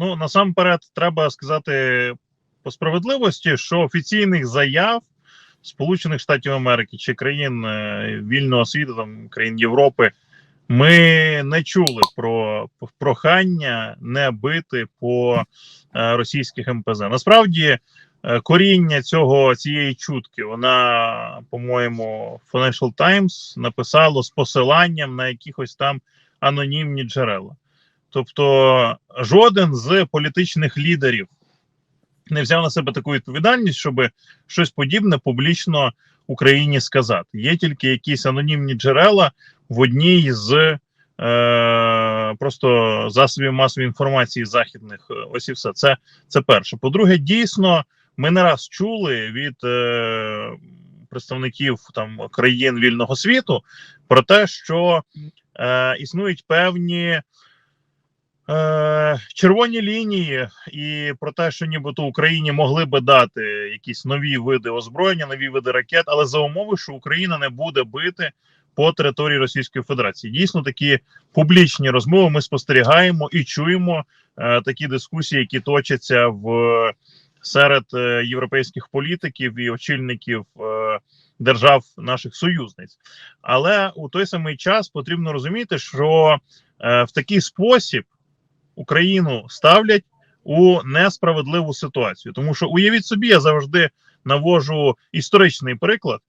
ну насамперед треба сказати по справедливості, що офіційних заяв Сполучених Штатів Америки чи країн е, вільного світу, там країн Європи, ми не чули про прохання не бити по е, російських МПЗ. Насправді е, коріння цього цієї чутки, вона, по-моєму, Financial Times написало з посиланням на якихось там анонімні джерела. Тобто, жоден з політичних лідерів не взяв на себе таку відповідальність, щоб щось подібне публічно Україні сказати. Є тільки якісь анонімні джерела в одній з е, просто засобів масової інформації західних. Ось і все. Це це перше. По-друге, дійсно, ми не раз чули від е, представників там країн вільного світу про те, що е, існують певні. Е, червоні лінії і про те, що нібито Україні могли би дати якісь нові види озброєння, нові види ракет, але за умови, що Україна не буде бити по території Російської Федерації. Дійсно, такі публічні розмови ми спостерігаємо і чуємо е, такі дискусії, які точаться в серед е, європейських політиків і очільників е, держав наших союзниць. Але у той самий час потрібно розуміти, що е, в такий спосіб. Україну ставлять у несправедливу ситуацію, тому що уявіть собі, я завжди навожу історичний приклад.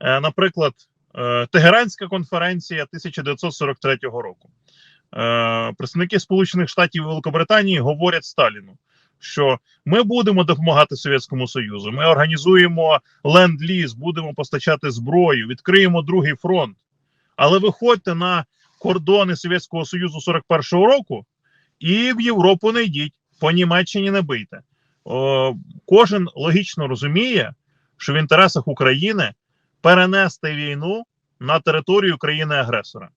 Е, наприклад, е, Тегеранська конференція 1943 року. Е, представники Сполучених Штатів і Великобританії говорять Сталіну, що ми будемо допомагати Совєтському Союзу. Ми організуємо ленд-ліз, будемо постачати зброю, відкриємо другий фронт. Але виходьте на кордони Совєтського Союзу 41-го року і в Європу не йдіть, по Німеччині не бийте. О, Кожен логічно розуміє, що в інтересах України перенести війну на територію країни-агресора.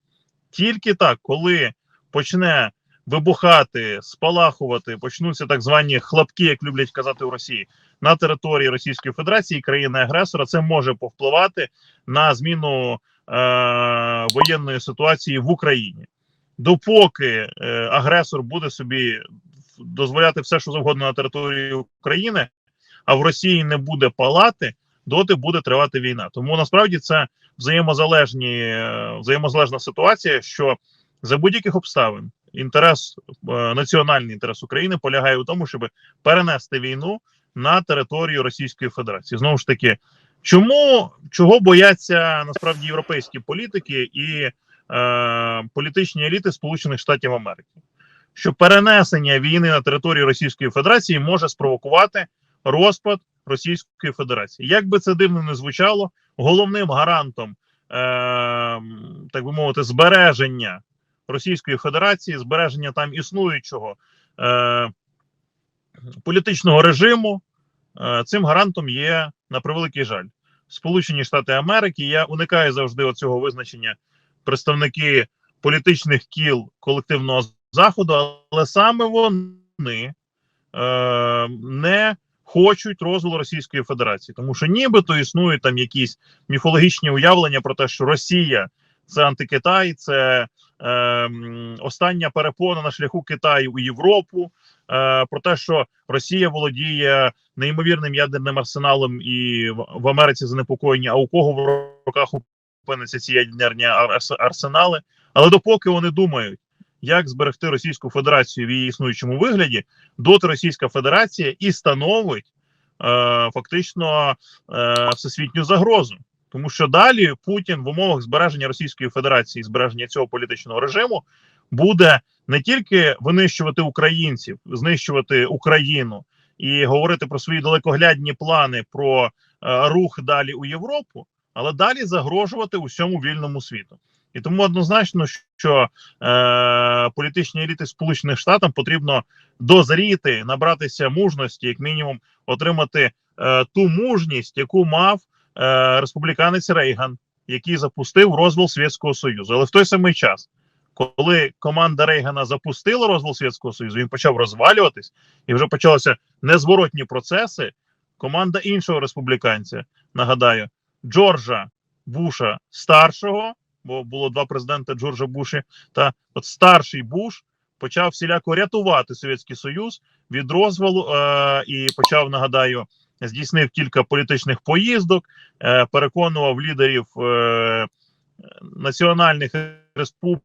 Тільки так, коли почне вибухати, спалахувати, почнуться так звані хлопки, як люблять казати в Росії, на території Російської Федерації країни-агресора, це може повпливати на зміну е- воєнної ситуації в Україні допоки е, агресор буде собі дозволяти все, що завгодно на території України, а в Росії не буде палати, доти буде тривати війна. Тому насправді це взаємозалежні е, взаємозалежна ситуація, що за будь-яких обставин інтерес е, національний інтерес України полягає у тому, щоб перенести війну на територію Російської Федерації. Знову ж таки, чому чого бояться насправді європейські політики і політичні еліти Сполучених Штатів Америки, що перенесення війни на території Російської Федерації може спровокувати розпад Російської Федерації. Як би це дивно не звучало, головним гарантом, е, так би мовити, збереження Російської Федерації, збереження там існуючого е, політичного режиму, е, цим гарантом є на превеликий жаль. Сполучені Штати Америки. Я уникаю завжди оцього визначення представники політичних кіл колективного заходу, але саме вони е, не хочуть розвалу Російської Федерації, тому що нібито існують там якісь міфологічні уявлення про те, що Росія це антикитай, це е, остання перепона на шляху Китаю у Європу. Е, про те, що Росія володіє неймовірним ядерним арсеналом і в Америці занепокоєні, а у кого в руках опиниться ці ядерні арсенали. Але допоки вони думають, як зберегти Російську Федерацію в її існуючому вигляді, доти Російська Федерація і становить е, фактично е, всесвітню загрозу. Тому що далі Путін в умовах збереження Російської Федерації, збереження цього політичного режиму, буде не тільки винищувати українців, знищувати Україну і говорити про свої далекоглядні плани про е, рух далі у Європу але далі загрожувати усьому вільному світу. І тому однозначно, що е, політичні еліти Сполучених Штатів потрібно дозріти, набратися мужності, як мінімум, отримати е, ту мужність, яку мав е, республіканець Рейган, який запустив розвал Совєтського Союзу. Але в той самий час, коли команда Рейгана запустила розвал Совєтського Союзу, він почав розвалюватись і вже почалися незворотні процеси. Команда іншого республіканця нагадаю. Джорджа Буша старшого, бо було два президенти Джорджа Буші, та от старший Буш почав всіляко рятувати Совєтський Союз від розвалу е, і почав, нагадаю, здійснив кілька політичних поїздок, е, переконував лідерів е, національних республік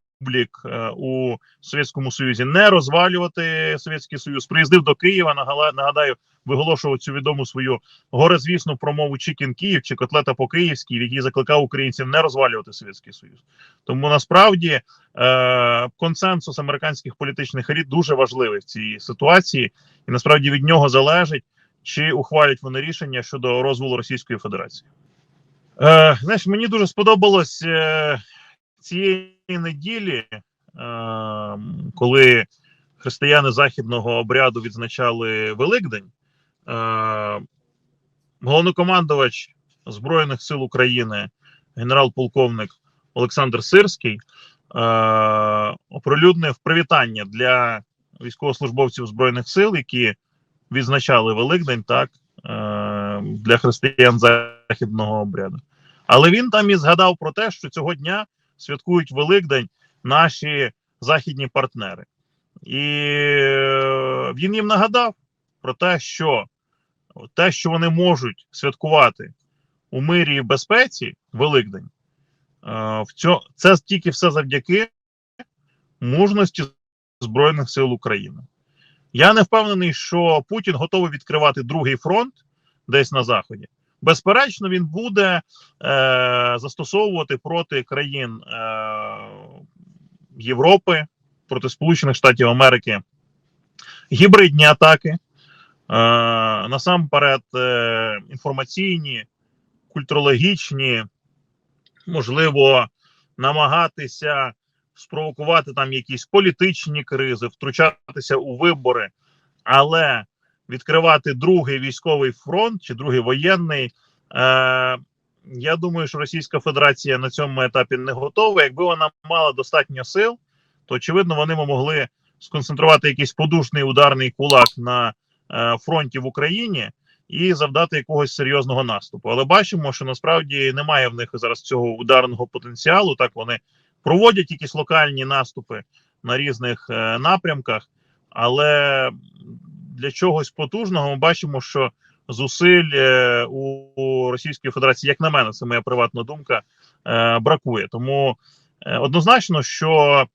е, у Совєтському Союзі не розвалювати Совєтський Союз. Приїздив до Києва. Нагадаю, виголошував цю відому свою горизвісну промову Чікін Київ чи котлета по київській, в якій закликав українців не розвалювати Совєтський Союз. Тому насправді е, консенсус американських політичних еліт дуже важливий в цій ситуації, і насправді від нього залежить, чи ухвалять вони рішення щодо розвалу Російської Федерації. Е, знаєш, мені дуже сподобалось е, цієї неділі, е, коли християни західного обряду відзначали Великдень. Е, головнокомандувач Збройних сил України, генерал-полковник Олександр Сирський, е, оприлюднив привітання для військовослужбовців Збройних сил, які відзначали Великдень, так, для християн західного обряду. Але він там і згадав про те, що цього дня святкують Великдень наші західні партнери. І е, він їм нагадав про те, що те, що вони можуть святкувати у мирі і безпеці, Великдень, е, це тільки все завдяки мужності Збройних сил України. Я не впевнений, що Путін готовий відкривати другий фронт десь на Заході. Безперечно, він буде е, застосовувати проти країн е, Європи, проти Сполучених Штатів Америки гібридні атаки. Е, насамперед, е, інформаційні, культурологічні, можливо, намагатися спровокувати там якісь політичні кризи, втручатися у вибори, але відкривати другий військовий фронт чи другий воєнний. Е, я думаю, що Російська Федерація на цьому етапі не готова. Якби вона мала достатньо сил, то очевидно вони могли сконцентрувати якийсь подушний ударний кулак на е, фронті в Україні і завдати якогось серйозного наступу. Але бачимо, що насправді немає в них зараз цього ударного потенціалу. Так вони проводять якісь локальні наступи на різних е, напрямках, але для чогось потужного ми бачимо, що зусиль е, у, Російської Федерації, як на мене, це моя приватна думка, е, бракує. Тому е, однозначно, що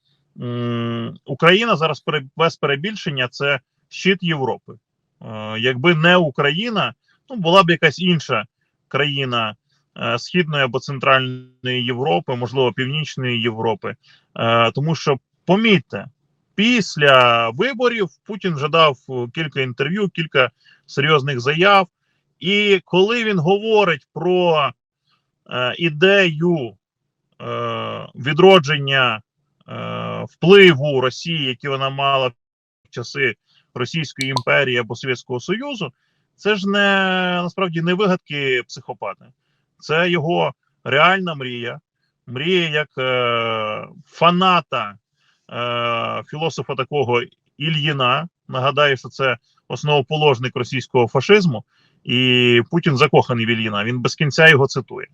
Україна зараз без перебільшення це щит Європи. Якби не Україна, ну була б якась інша країна Східної або Центральної Європи, можливо, Північної Європи, тому що помітьте. Після виборів Путін вже дав е, кілька інтерв'ю, кілька серйозних заяв. І коли він говорить про е, ідею е, відродження е, впливу Росії, який вона мала в часи Російської імперії або Совєтського Союзу, це ж не насправді не вигадки психопата, це його реальна мрія, мрія як е, фаната філософа такого Ільїна. Нагадаю, що це основоположник російського фашизму, і Путін закоханий в Ільїна. Він без кінця його цитує.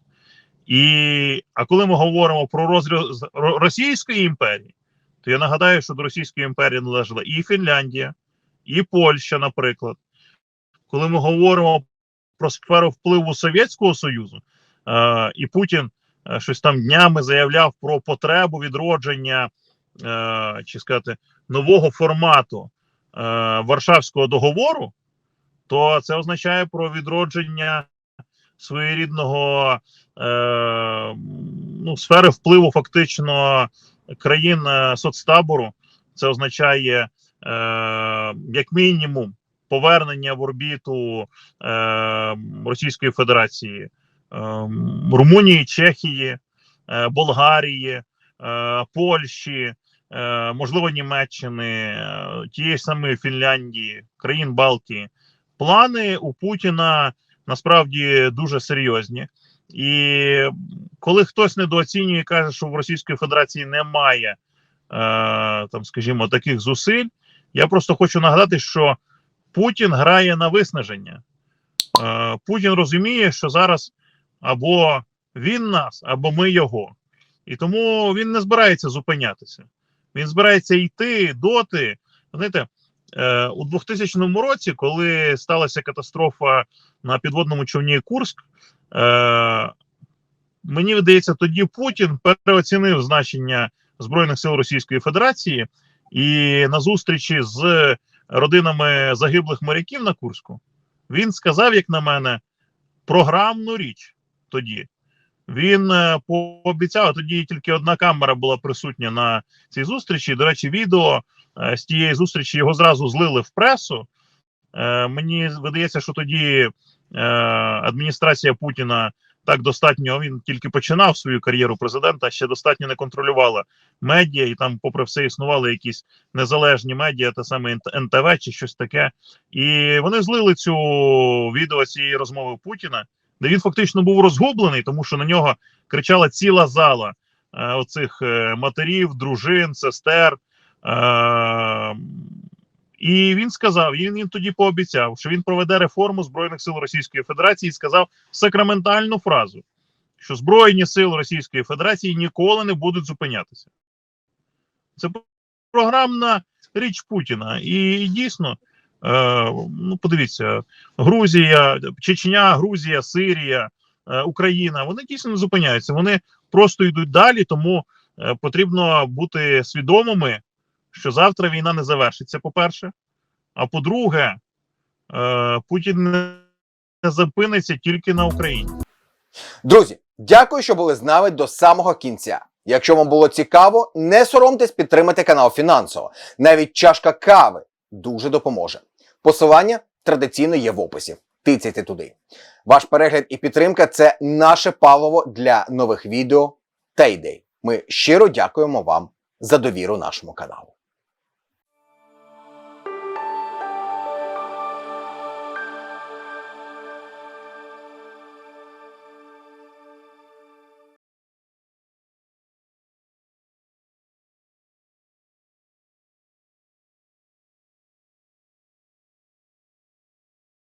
І а коли ми говоримо про розріз Російської імперії, то я нагадаю, що до Російської імперії належала і Фінляндія, і Польща, наприклад. Коли ми говоримо про сферу впливу Совєтського Союзу, е, і Путін е, щось там днями заявляв про потребу відродження е, чи сказати нового формату е, Варшавського договору, то це означає про відродження своєрідного е, ну, сфери впливу фактично країн е, соцтабору. Це означає, е, як мінімум, повернення в орбіту е, Російської Федерації, е, Румунії, Чехії, е, Болгарії, е, Польщі, е, можливо, Німеччини, е, тієї ж самої Фінляндії, країн Балтії. Плани у Путіна насправді дуже серйозні. І коли хтось недооцінює і каже, що в Російської Федерації немає е, там, скажімо, таких зусиль, я просто хочу нагадати, що Путін грає на виснаження. Е, Путін розуміє, що зараз або він нас, або ми його. І тому він не збирається зупинятися. Він збирається йти доти. Знаєте, е, у 2000 році, коли сталася катастрофа на підводному човні Курськ, е, мені видається, тоді Путін переоцінив значення Збройних сил Російської Федерації і на зустрічі з родинами загиблих моряків на Курську він сказав, як на мене, програмну річ тоді. Він е, пообіцяв, тоді тільки одна камера була присутня на цій зустрічі. До речі, відео е, з тієї зустрічі його зразу злили в пресу. Е, Мені видається, що тоді адміністрація Путіна так достатньо. Він тільки починав свою кар'єру президента, ще достатньо не контролювала медіа, і там, попри все, існували якісь незалежні медіа, те саме НТВ чи щось таке. І вони злили цю відео цієї розмови Путіна, де він фактично був розгублений, тому що на нього кричала ціла зала е, оцих е, матерів, дружин, сестер. Е, і він сказав, він, він тоді пообіцяв, що він проведе реформу Збройних сил Російської Федерації і сказав сакраментальну фразу, що Збройні сили Російської Федерації ніколи не будуть зупинятися. Це програмна річ Путіна. І дійсно, ну подивіться, Грузія, Чечня, Грузія, Сирія, е, Україна вони дійсно не зупиняються. Вони просто йдуть далі, тому е, потрібно бути свідомими, що завтра війна не завершиться. По-перше, а по-друге, е, Путін не зупиниться тільки на Україні. Друзі, дякую, що були з нами до самого кінця. Якщо вам було цікаво, не соромтесь підтримати канал фінансово. Навіть чашка кави дуже допоможе. Посилання традиційно є в описі. Тицяйте туди. Ваш перегляд і підтримка це наше паливо для нових відео та ідей. Ми щиро дякуємо вам за довіру нашому каналу.